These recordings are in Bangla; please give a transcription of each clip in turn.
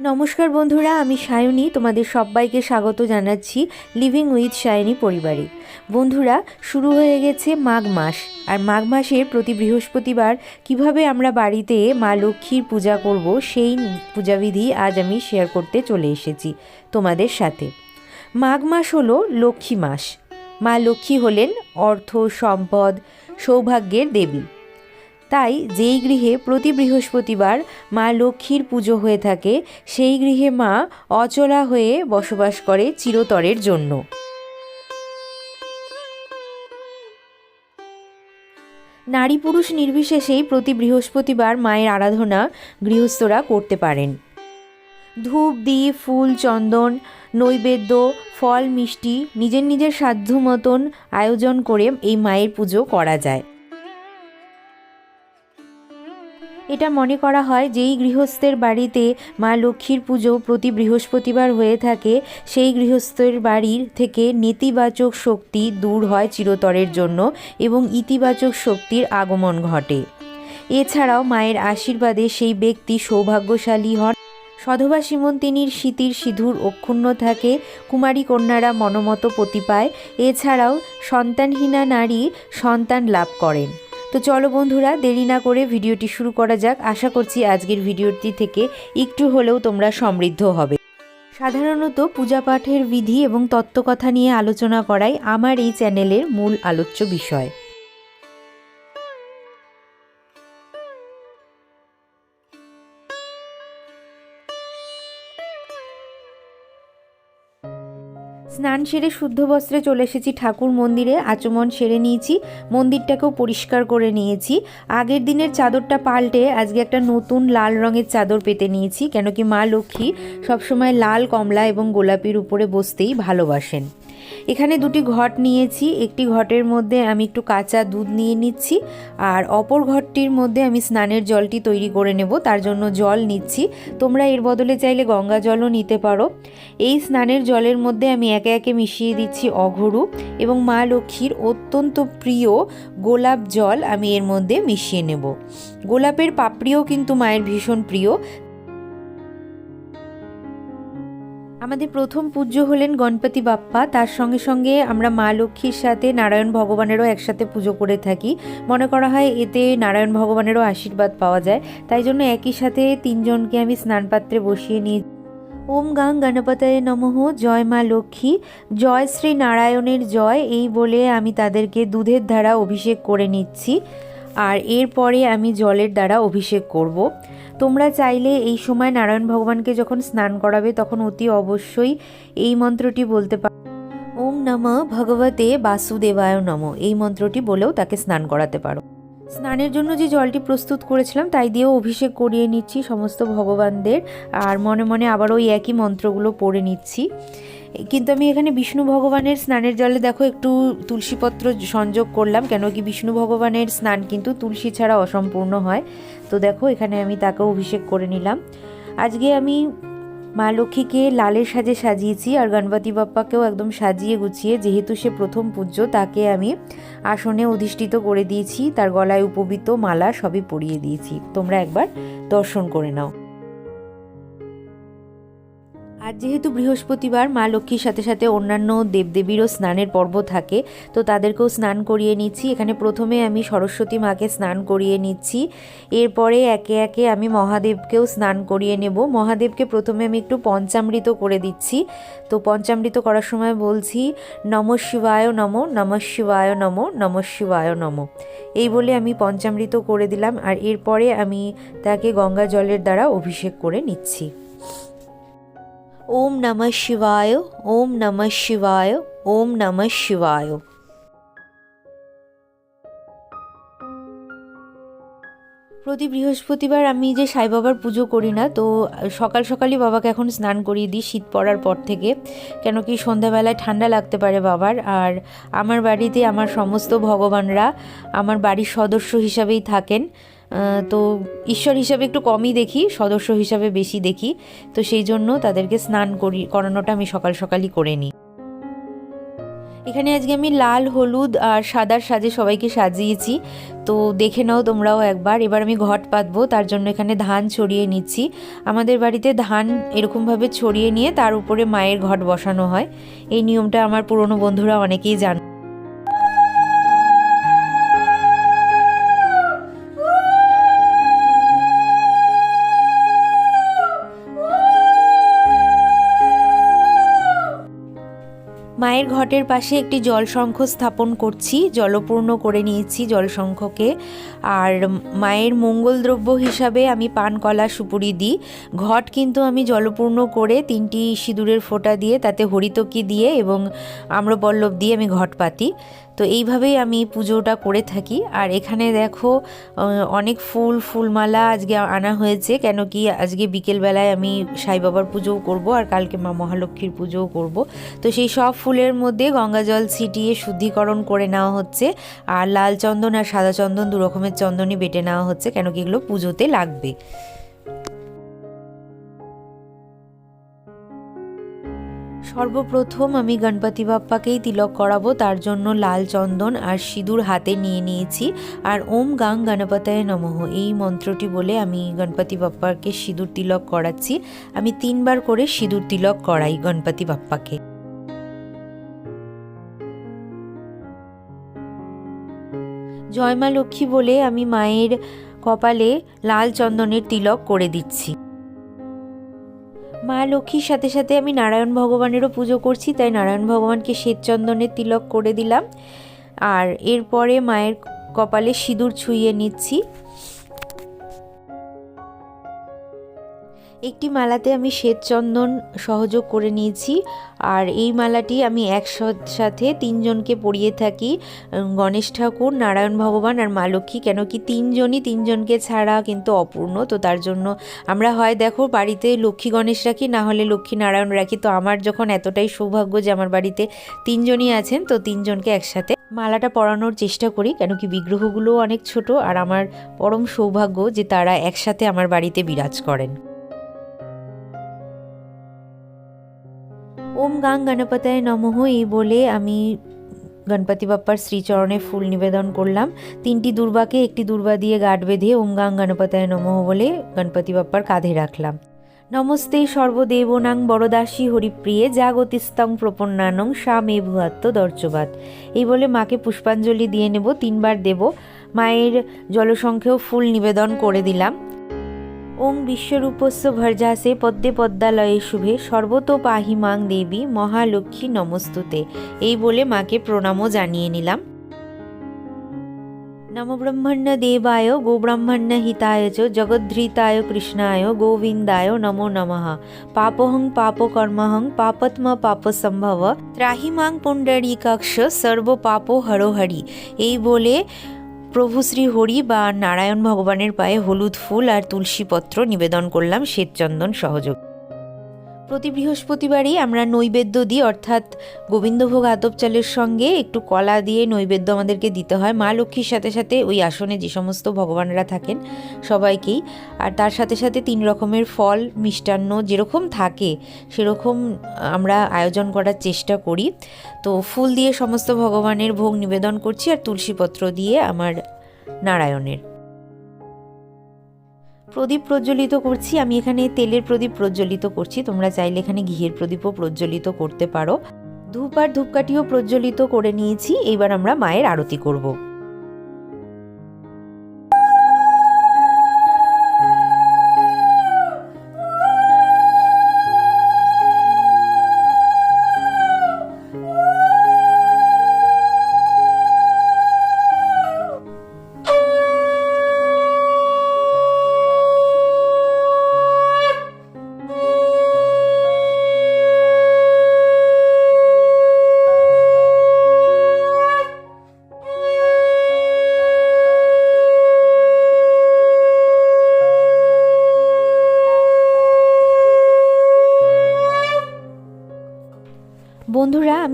নমস্কার বন্ধুরা, আমি সায়নী, তোমাদের সবাইকে স্বাগত জানাচ্ছি লিভিং উইথ সায়নী পরিবারে। বন্ধুরা, শুরু হয়ে গেছে মাঘ মাস, আর মাঘ মাসের প্রতি বৃহস্পতিবার কীভাবে আমরা বাড়িতে মা লক্ষ্মীর পূজা করব, সেই পূজাবিধি আজ আমি শেয়ার করতে চলে এসেছি তোমাদের সাথে। মাঘ মাস হলো লক্ষ্মী মাস। মা লক্ষ্মী হলেন অর্থ, সম্পদ, সৌভাগ্যের দেবী। তাই যেই গৃহে প্রতি বৃহস্পতিবার মা লক্ষ্মীর পুজো হয়ে থাকে, সেই গৃহে মা অচলা হয়ে বসবাস করে চিরতরের জন্য। নারী পুরুষ নির্বিশেষেই প্রতি বৃহস্পতিবার মায়ের আরাধনা গৃহস্থরা করতে পারেন। ধূপ দ্বীপ ফুল, চন্দন, নৈবেদ্য, ফল, মিষ্টি নিজের নিজের সাধ্য মতন আয়োজন করে এই মায়ের পুজো করা যায়। এটা মনে করা হয় যেই গৃহস্থের বাড়িতে মা লক্ষ্মীর পুজো প্রতি বৃহস্পতিবার হয়ে থাকে, সেই গৃহস্থের বাড়ির থেকে নেতিবাচক শক্তি দূর হয় চিরতরের জন্য এবং ইতিবাচক শক্তির আগমন ঘটে। এছাড়াও মায়ের আশীর্বাদে সেই ব্যক্তি সৌভাগ্যশালী হন। সধবা সীমন্তিনীর শীতির সিঁধুর অক্ষুণ্ণ থাকে, কুমারী কন্যারা মনোমতো পতি পায় এছাড়াও সন্তানহীনা নারী সন্তান লাভ করেন। তো চলো বন্ধুরা, দেরি না করে ভিডিওটি শুরু করা যাক। আশা করছি আজকের ভিডিওটি থেকে একটু হলেও তোমরা সমৃদ্ধ হবে। সাধারণত পূজাপাঠের বিধি এবং তত্ত্বকথা নিয়ে আলোচনা করাই আমার এই চ্যানেলের মূল আলোচ্য বিষয়। স্নান সেরে শুদ্ধ বস্ত্রে চলে এসেছি ঠাকুর মন্দিরে। আচমন সেরে নিয়েছি, মন্দিরটাকেও পরিষ্কার করে নিয়েছি। আগের দিনের চাদরটা পাল্টে আজকে একটা নতুন লাল রঙের চাদর পেতে নিয়েছি, কেন কি মা লক্ষ্মী সবসময় লাল, কমলা এবং গোলাপির উপরে বসতেই ভালোবাসেন। এখানে দুটি ঘট নিয়েছি। একটি ঘটের মধ্যে আমি একটু কাঁচা দুধ নিয়ে নিচ্ছি আর অপর ঘরটির মধ্যে আমি স্নানের জলটি তৈরি করে নেব, তার জন্য জল নিচ্ছি। তোমরা এর বদলে চাইলে গঙ্গা জলও নিতে পারো। এই স্নানের জলের মধ্যে আমি একে একে মিশিয়ে দিচ্ছি অঘরু এবং মা লক্ষ্মীর অত্যন্ত প্রিয় গোলাপ জল আমি এর মধ্যে মিশিয়ে নেব। গোলাপের পাপড়িও কিন্তু মায়ের ভীষণ প্রিয় আমাদের প্রথম পূজ্য হলেন গণপতি বাপ্পা। তার সঙ্গে সঙ্গে আমরা মা লক্ষ্মীর সাথে নারায়ণ ভগবানেরও একসাথে পুজো করে থাকি। মনে করা হয় এতে নারায়ণ ভগবানেরও আশীর্বাদ পাওয়া যায়। তাই জন্য একই সাথে তিনজনকে আমি স্নান পাত্রে বসিয়ে নিই ওম গাং গণপতায় নমঃ। জয় মা লক্ষ্মী। জয় শ্রী নারায়ণের জয়। এই বলে আমি তাদেরকে দুধের দ্বারা অভিষেক করে নিচ্ছি। আর এরপরে আমি জলের দ্বারা অভিষেক করব। তোমরা চাইলে এই সময় নারায়ণ ভগবানকে যখন স্নান করাবে, তখন অতি অবশ্যই এই মন্ত্রটি বলতে পারো ওম নম ভগবতে বাসুদেবায় নম। এই মন্ত্রটি বলেও তাকে স্নান করাতে পারো। স্নানের জন্য যে জলটি প্রস্তুত করেছিলাম, তাই দিয়েও অভিষেক করিয়ে নিচ্ছি সমস্ত ভগবানদের। আর মনে মনে আবার ওই একই মন্ত্রগুলো পড়ে নিচ্ছি। কিন্তু আমি এখানে বিষ্ণু ভগবানের স্নানের জলে দেখো একটু তুলসীপত্র সংযোগ করলাম, কেন কি বিষ্ণু ভগবানের স্নান কিন্তু তুলসী ছাড়া অসম্পূর্ণ হয়। তো দেখো এখানে আমি তাকেও অভিষেক করে নিলাম। আজকে আমি মা লক্ষ্মীকে লালের সাজে সাজিয়েছি আর গণপতি বাপ্পাকেও একদম সাজিয়ে গুছিয়ে, যেহেতু সে প্রথম পূজ্য তাকে আমি আসনে অধিষ্ঠিত করে দিয়েছি। তার গলায় উপবিত মালা সবই পরিয়ে দিয়েছি। তোমরা একবার দর্শন করে নাও। আর যেহেতু বৃহস্পতিবার মা লক্ষ্মীর সাথে সাথে অন্যান্য দেবদেবীরও স্নানের পর্ব থাকে, তো তাদেরকেও স্নান করিয়ে নিচ্ছি। এখানে প্রথমে আমি সরস্বতী মাকে স্নান করিয়ে নিচ্ছি। এরপরে একে একে আমি মহাদেবকেও স্নান করিয়ে নেব। মহাদেবকে প্রথমে আমি একটু পঞ্চামৃত করে দিচ্ছি। তো পঞ্চামৃত করার সময় বলছি, নম শিবায় নম নম শিবায় নম নম শিবায় নম। এই বলে আমি পঞ্চামৃত করে দিলাম। আর এরপরে আমি তাকে গঙ্গা জলের দ্বারা অভিষেক করে নিচ্ছি। ওম নমঃ শিবায়, ওম নমঃ শিবায়, ওম নমঃ শিবায়। প্রতি বৃহস্পতিবার আমি যে সাই বাবার পুজো করি না, তো সকাল সকালই বাবাকে এখন স্নান করিয়ে দিই শীত পড়ার পর থেকে। কেন কি সন্ধ্যাবেলায় ঠান্ডা লাগতে পারে বাবার, আর আমার বাড়িতে আমার সমস্ত ভগবানরা আমার বাড়ির সদস্য হিসাবেই থাকেন। তো ঈশ্বর হিসাবে একটু কমই দেখি, সদস্য হিসাবে বেশি দেখি। তো সেই জন্য তাদেরকে স্নান করি, করানোটা আমি সকাল সকালই করে নিই। এখানে আজকে আমি লাল, হলুদ আর সাদার সাজে সবাইকে সাজিয়েছি। তো দেখে নাও তোমরাও একবার। এবার আমি ঘট পাতবো, তার জন্য এখানে ধান ছড়িয়ে নিচ্ছি। আমাদের বাড়িতে ধান এরকমভাবে ছড়িয়ে নিয়ে তার উপরে মায়ের ঘট বসানো হয়। এই নিয়মটা আমার পুরনো বন্ধুরা অনেকেই জান মায়ের ঘটের পাশে একটি জলশঙ্খ স্থাপন করছি, জলপূর্ণ করে নিয়েছি জলশঙ্খকে। আর মায়ের মঙ্গল দ্রব্য হিসাবে আমি পান, কলা, সুপুরি দিই। ঘট কিন্তু আমি জলপূর্ণ করে তিনটি সিঁদুরের ফোঁটা দিয়ে, তাতে হরিতকি দিয়ে এবং আম্রপল্লব দিয়ে আমি ঘট পাতি। তো এইভাবেই আমি পুজোটা করে থাকি। আর এখানে দেখো অনেক ফুল, ফুলমালা আজকে আনা হয়েছে। কেন কি আজকে বিকেলবেলায় আমি সাই বাবার পুজোও করব আর কালকে মা মহালক্ষ্মীর পুজোও করব। তো সেই সব ফুলের মধ্যে গঙ্গা জল ছিটিয়ে শুদ্ধিকরণ করে নেওয়া হচ্ছে। আর লাল চন্দন আর সাদা চন্দন দু রকমের চন্দনই বেটে নেওয়া হচ্ছে। কেন কি এগুলো পুজোতে লাগবে। সর্বপ্রথম আমি গণপতি বাপ্পাকেই তিলক করাবো, তার জন্য লাল চন্দন আর সিঁদুর হাতে নিয়ে নিয়েছি। আর ওম গাং গণপতায় নমঃ। এই মন্ত্রটি বলে আমি গণপতি বাপ্পাকে সিঁদুর তিলক করাচ্ছি। আমি তিনবার করে সিঁদুর তিলক করাই গণপতি বাপ্পাকে। জয়মা লক্ষ্মী বলে আমি মায়ের কপালে লাল চন্দনের তিলক করে দিচ্ছি। মা লক্ষ্মীর সাথে সাথে আমি নারায়ণ ভগবানেরও পুজো করছি, তাই নারায়ণ ভগবানকে শ্বেতচন্দনের তিলক করে দিলাম। আর এরপরে মায়ের কপালে সিঁদুর ছুঁয়ে নিচ্ছি। একটি মালাতে আমি শ্বেতচন্দন সহযোগ করে নিয়েছি আর এই মালাটি আমি একসাথে তিনজনকে পরিয়ে থাকি। গণেশ ঠাকুর, নারায়ণ ভগবান আর মা লক্ষ্মী, কেন কি তিনজনই তিনজনকে ছাড়া কিন্তু অপূর্ণ। তো তার জন্য আমরা হয়, দেখো, বাড়িতে লক্ষ্মী গণেশ রাখি, না হলে লক্ষ্মী নারায়ণ রাখি। তো আমার যখন এতটাই সৌভাগ্য যে আমার বাড়িতে তিনজনই আছেন, তো তিনজনকে একসাথে মালাটা পরানোর চেষ্টা করি। কেন কি বিগ্রহগুলোও অনেক ছোট আর আমার পরম সৌভাগ্য যে তারা একসাথে আমার বাড়িতে বিরাজ করেন। ওম গাং গণপতায় নমঃ এই বলে আমি গণপতি বাপ্পার শ্রীচরণে ফুল নিবেদন করলাম। তিনটি দুর্বাকে একটি দুর্বা দিয়ে গাঠ বেঁধে ওম গাং গণপতায় নমঃ বলে গণপতি বাপ্পার কাঁধে রাখলাম। নমস্তে সর্বদেবনাং বড়দাসী হরিপ্রিয়ে জাগতিস্তং প্রপন্নানং সা মে ভুয়াত্ম দর্চবাদ এই বলে মাকে পুষ্পাঞ্জলি দিয়ে নেব, তিনবার দেব। মায়ের জলসংখ্যেও ফুল নিবেদন করে দিলাম। ওং বিশ্বরূপস্য ভর্জাসে পদ্মে পদ্মালয়ে শুভে সর্বত পাহি মাং দেবী মহালক্ষ্মী নমস্তুতে। এই বলে মাকে প্রণামও জানিয়ে নিলাম। নমব্রহ্মণ্য দেবায় গোব্রাহ্মণ্য হিতায় চ, জগদ্ধৃতায় কৃষ্ণায়, গোবিন্দায় নমো নমঃ। পাপহং পাপকর্মহং পাপত্ম পাপসম্ভব। ত্রাহি মাং পুণ্ডরীকাক্ষ, সর্ব পাপ হরহরি এই বলে প্রভু শ্রী হরি বা নারায়ণ ভগবানের পায়ে হলুদ ফুল আর তুলসী পত্র নিবেদন করলাম শ্বেতচন্দন সহযোগ প্রতি বৃহস্পতিবারই আমরা নৈবেদ্য দিই, অর্থাৎ গোবিন্দভোগ আতপ চালের সঙ্গে একটু কলা দিয়ে নৈবেদ্য আমাদেরকে দিতে হয়। মা লক্ষ্মীর সাথে সাথে ওই আসনে যে সমস্ত ভগবানরা থাকেন সবাইকেই। আর তার সাথে সাথে তিন রকমের ফল, মিষ্টান্ন যেরকম থাকে, সেরকম আমরা আয়োজন করার চেষ্টা করি। তো ফুল দিয়ে সমস্ত ভগবানের ভোগ নিবেদন করছি আর তুলসীপত্র দিয়ে আমার নারায়ণের। প্রদীপ প্রজ্বলিত করছি, আমি এখানে তেলের প্রদীপ প্রজ্বলিত করছি, তোমরা চাইলে এখানে ঘিয়ের প্রদীপও প্রজ্বলিত করতে পারো। ধূপ আর ধূপকাঠিও প্রজ্বলিত করে নিয়েছি, এবার আমরা মায়ের আরতি করব।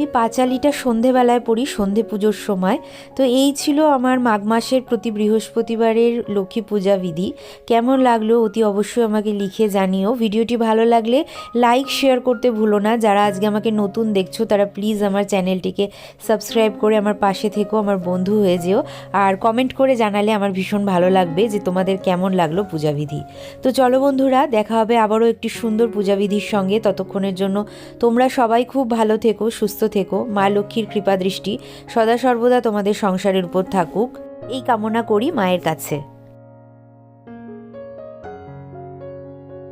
আমি পাঁচালিটা সন্ধেবেলায় পড়ি, সন্ধে পুজোর সময়। তো এই ছিল আমার মাঘ মাসের প্রতি বৃহস্পতিবারের লক্ষ্মী পূজা বিধি। কেমন লাগল অতি অবশ্যই আমাকে লিখে জানিও। ভিডিওটি ভালো লাগলে লাইক, শেয়ার করতে ভুলো না। যারা আজকে আমাকে নতুন দেখছ, তারা প্লিজ আমার চ্যানেলটিকে সাবস্ক্রাইব করে আমার পাশে থেকো, আমার বন্ধু হয়ে যেও। আর কমেন্ট করে জানালে আমার ভীষণ ভালো লাগবে যে তোমাদের কেমন লাগল পূজাবিধি তো চলো বন্ধুরা, দেখা হবে আবারও একটি সুন্দর পূজাবিধির সঙ্গে। ততক্ষণের জন্য তোমরা সবাই খুব ভালো থেকো, সুস্থ থেকো, মা লক্ষ্মীর কৃপা দৃষ্টি সদা সর্বদা তোমাদের সংসারের উপর থাকুক। এই কামনা করি মায়ের কাছে।